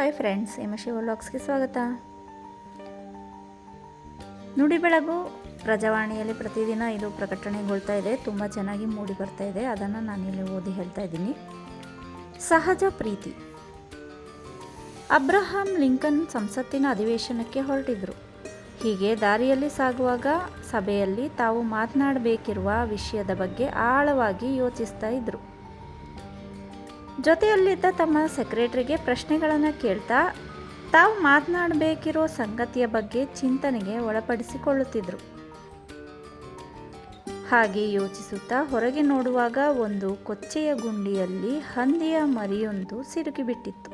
Hi friends ಎಮ ಶಿವ ವ್ಲಾಗ್ಸ್ಗೆ ಸ್ವಾಗತ. ನುಡಿ ಬೆಳಗು ಪ್ರಜಾವಾಣಿಯಲ್ಲಿ ಪ್ರತಿದಿನ ಇದು ಪ್ರಕಟಣೆಗೊಳ್ತಾ ಇದೆ. ತುಂಬ ಚೆನ್ನಾಗಿ ಮೂಡಿ ಬರ್ತಾ ಇದೆ. ಅದನ್ನು ಇಲ್ಲಿ ಓದಿ ಹೇಳ್ತಾ ಇದ್ದೀನಿ. ಸಹಜ ಪ್ರೀತಿ. ಅಬ್ರಹಾಂ ಲಿಂಕನ್ ಸಂಸತ್ತಿನ ಅಧಿವೇಶನಕ್ಕೆ ಹೊರಟಿದ್ರು. ಹೀಗೆ ದಾರಿಯಲ್ಲಿ ಸಾಗುವಾಗ ಸಭೆಯಲ್ಲಿ ತಾವು ಮಾತನಾಡಬೇಕಿರುವ ವಿಷಯದ ಬಗ್ಗೆ ಆಳವಾಗಿ ಯೋಚಿಸ್ತಾ ಇದ್ರು. ಜೊತೆಯಲ್ಲಿದ್ದ ತಮ್ಮ ಸೆಕ್ರೆಟರಿಗೆ ಪ್ರಶ್ನೆಗಳನ್ನು ಕೇಳ್ತಾ ತಾವು ಮಾತನಾಡಬೇಕಿರೋ ಸಂಗತಿಯ ಬಗ್ಗೆ ಚಿಂತನೆಗೆ ಒಳಪಡಿಸಿಕೊಳ್ಳುತ್ತಿದ್ದರು ಹಾಗೆ ಯೋಚಿಸುತ್ತಾ ಹೊರಗೆ ನೋಡುವಾಗ ಒಂದು ಕೊಚ್ಚೆಯ ಗುಂಡಿಯಲ್ಲಿ ಹಂದಿಯ ಮರಿಯೊಂದು ಸಿಲುಕಿಬಿಟ್ಟಿತ್ತು.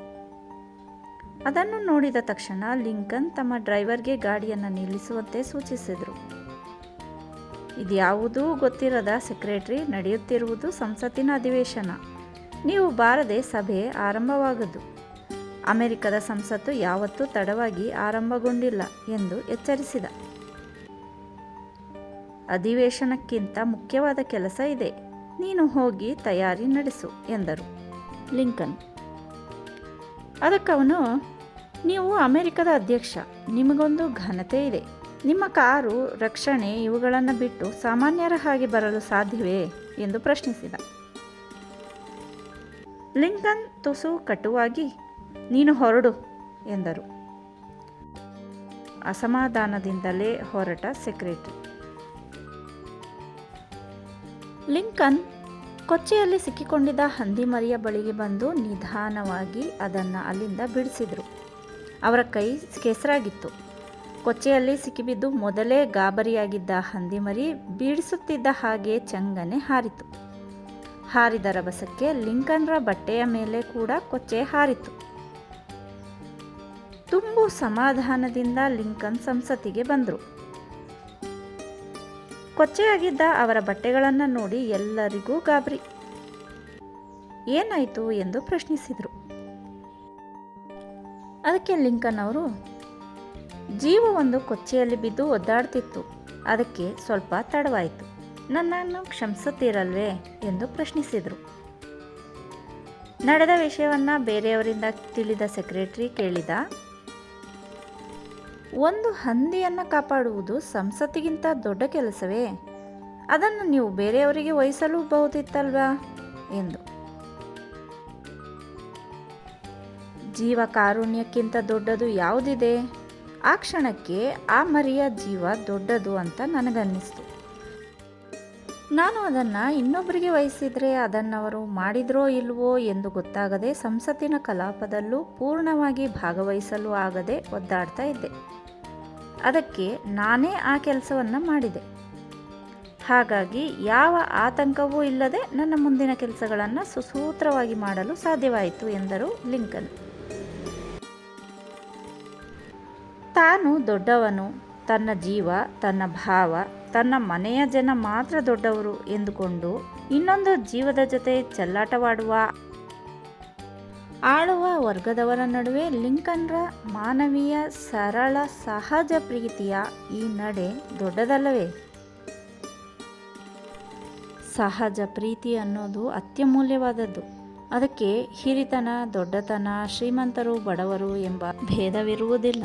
ಅದನ್ನು ನೋಡಿದ ತಕ್ಷಣ ಲಿಂಕನ್ ತಮ್ಮ ಡ್ರೈವರ್ಗೆ ಗಾಡಿಯನ್ನು ನಿಲ್ಲಿಸುವಂತೆ ಸೂಚಿಸಿದರು. ಇದ್ಯಾವುದೂ ಗೊತ್ತಿರದ ಸೆಕ್ರೆಟರಿ ನಡೆಯುತ್ತಿರುವುದು ಸಂಸತ್ತಿನ ಅಧಿವೇಶನ. ನೀವು ಬಾರದೆ ಸಭೆ ಆರಂಭವಾಗದು. ಅಮೆರಿಕದ ಸಂಸತ್ತು ಯಾವತ್ತೂ ತಡವಾಗಿ ಆರಂಭಗೊಂಡಿಲ್ಲ ಎಂದು ಎಚ್ಚರಿಸಿದ. ಅಧಿವೇಶನಕ್ಕಿಂತ ಮುಖ್ಯವಾದ ಕೆಲಸ ಇದೆ. ನೀನು ಹೋಗಿ ತಯಾರಿ ನಡೆಸು, ಎಂದರು. ಲಿಂಕನ್. ಅದಕ್ಕವನು, ನೀವು ಅಮೆರಿಕದ ಅಧ್ಯಕ್ಷ, ನಿಮಗೊಂದು ಘನತೆ ಇದೆ. ನಿಮ್ಮ ಕಾರು, ರಕ್ಷಣೆ ಇವುಗಳನ್ನು ಬಿಟ್ಟು ಸಾಮಾನ್ಯರ ಹಾಗೆ ಬರಲು ಸಾಧ್ಯವೇ? ಎಂದು ಪ್ರಶ್ನಿಸಿದ. ಲಿಂಕನ್ ತುಸು ಕಟುವಾಗಿ ನೀನು ಹೊರಡು ಎಂದರು. ಅಸಮಾಧಾನದಿಂದಲೇ ಹೊರಟ ಸೆಕ್ರೆಟರಿ. ಲಿಂಕನ್ ಕೊಚ್ಚೆಯಲ್ಲಿ ಸಿಕ್ಕಿಕೊಂಡಿದ್ದ ಹಂದಿ ಮರಿಯ ಬಳಿಗೆ ಬಂದು ನಿಧಾನವಾಗಿ ಅದನ್ನು ಅಲ್ಲಿಂದ ಬಿಡಿಸಿದರು. ಅವರ ಕೈ ಕೆಸರಾಗಿತ್ತು. ಕೊಚ್ಚೆಯಲ್ಲಿ ಸಿಕ್ಕಿಬಿದ್ದು ಮೊದಲೇ ಗಾಬರಿಯಾಗಿದ್ದ ಹಂದಿ ಮರಿ ಬೀಡಿಸುತ್ತಿದ್ದ ಹಾಗೆ ಚಂಗನೆ ಹಾರಿತು. ಹಾರಿದ ರಭಸಕ್ಕೆ ಲಿಂಕನ್ರ ಬಟ್ಟೆಯ ಮೇಲೆ ಕೂಡ ಕೊಚ್ಚೆ ಹಾರಿತು. ತುಂಬು ಸಮಾಧಾನದಿಂದ ಲಿಂಕನ್ ಸಂಸತ್ತಿಗೆ ಬಂದರು. ಕೊಚ್ಚೆಯಾಗಿದ್ದ ಅವರ ಬಟ್ಟೆಗಳನ್ನು ನೋಡಿ ಎಲ್ಲರಿಗೂ ಗಾಬರಿ. ಏನಾಯಿತು ಎಂದು ಪ್ರಶ್ನಿಸಿದರು. ಅದಕ್ಕೆ ಲಿಂಕನ್ ಅವರು ಜೀವ ಒಂದು ಕೊಚ್ಚೆಯಲ್ಲಿ ಬಿದ್ದು ಒದ್ದಾಡ್ತಿತ್ತು. ಅದಕ್ಕೆ ಸ್ವಲ್ಪ ತಡವಾಯಿತು. ನನ್ನನ್ನು ಕ್ಷಮಿಸುತ್ತೀರಲ್ವೇ ಎಂದು ಪ್ರಶ್ನಿಸಿದರು. ನಡೆದ ವಿಷಯವನ್ನು ಬೇರೆಯವರಿಂದ ತಿಳಿದ ಸೆಕ್ರೆಟರಿ ಕೇಳಿದ, ಒಂದು ಹಂದಿಯನ್ನು ಕಾಪಾಡುವುದು ಸಂಸತ್ತಿಗಿಂತ ದೊಡ್ಡ ಕೆಲಸವೇ? ಅದನ್ನು ನೀವು ಬೇರೆಯವರಿಗೆ ವಹಿಸಲು ಬಹುದಿತ್ತಲ್ವಾ ಎಂದು. ಜೀವ ಕಾರುಣ್ಯಕ್ಕಿಂತ ದೊಡ್ಡದು ಯಾವುದಿದೆ? ಆ ಕ್ಷಣಕ್ಕೆ ಆ ಮರಿಯ ಜೀವ ದೊಡ್ಡದು ಅಂತ ನನಗನ್ನಿಸ್ತು. ನಾನು ಅದನ್ನು ಇನ್ನೊಬ್ಬರಿಗೆ ವಹಿಸಿದರೆ ಅದನ್ನವರು ಮಾಡಿದ್ರೋ ಇಲ್ವೋ ಎಂದು ಗೊತ್ತಾಗದೆ ಸಂಸತ್ತಿನ ಕಲಾಪದಲ್ಲೂ ಪೂರ್ಣವಾಗಿ ಭಾಗವಹಿಸಲು ಆಗದೆ ಒದ್ದಾಡ್ತಾ ಇದ್ದೆ. ಅದಕ್ಕೆ ನಾನೇ ಆ ಕೆಲಸವನ್ನು ಮಾಡಿದೆ. ಹಾಗಾಗಿ ಯಾವ ಆತಂಕವೂ ಇಲ್ಲದೆ ನನ್ನ ಮುಂದಿನ ಕೆಲಸಗಳನ್ನು ಸುಸೂತ್ರವಾಗಿ ಮಾಡಲು ಸಾಧ್ಯವಾಯಿತು ಎಂದರು ಲಿಂಕನ್. ತಾನು ದೊಡ್ಡವನು. ತನ್ನ ಜೀವ, ತನ್ನ ಭಾವ ತನ್ನ ಮನೆಯ ಜನ ಮಾತ್ರ ದೊಡ್ಡವರು ಎಂದುಕೊಂಡು ಇನ್ನೊಂದು ಜೀವದ ಜೊತೆ ಚೆಲ್ಲಾಟವಾಡುವ, ಆಳುವ ವರ್ಗದವರ ನಡುವೆ ಲಿಂಕನ್ರ ಮಾನವೀಯ, ಸರಳ, ಸಹಜ ಪ್ರೀತಿಯ ಈ ನಡೆ ದೊಡ್ಡದಲ್ಲವೇ? ಸಹಜ ಪ್ರೀತಿ ಅನ್ನೋದು ಅತ್ಯಮೂಲ್ಯವಾದದ್ದು. ಅದಕ್ಕೆ ಹಿರಿತನ, ದೊಡ್ಡತನ, ಶ್ರೀಮಂತರು, ಬಡವರು ಎಂಬ ಭೇದವಿರುವುದಿಲ್ಲ.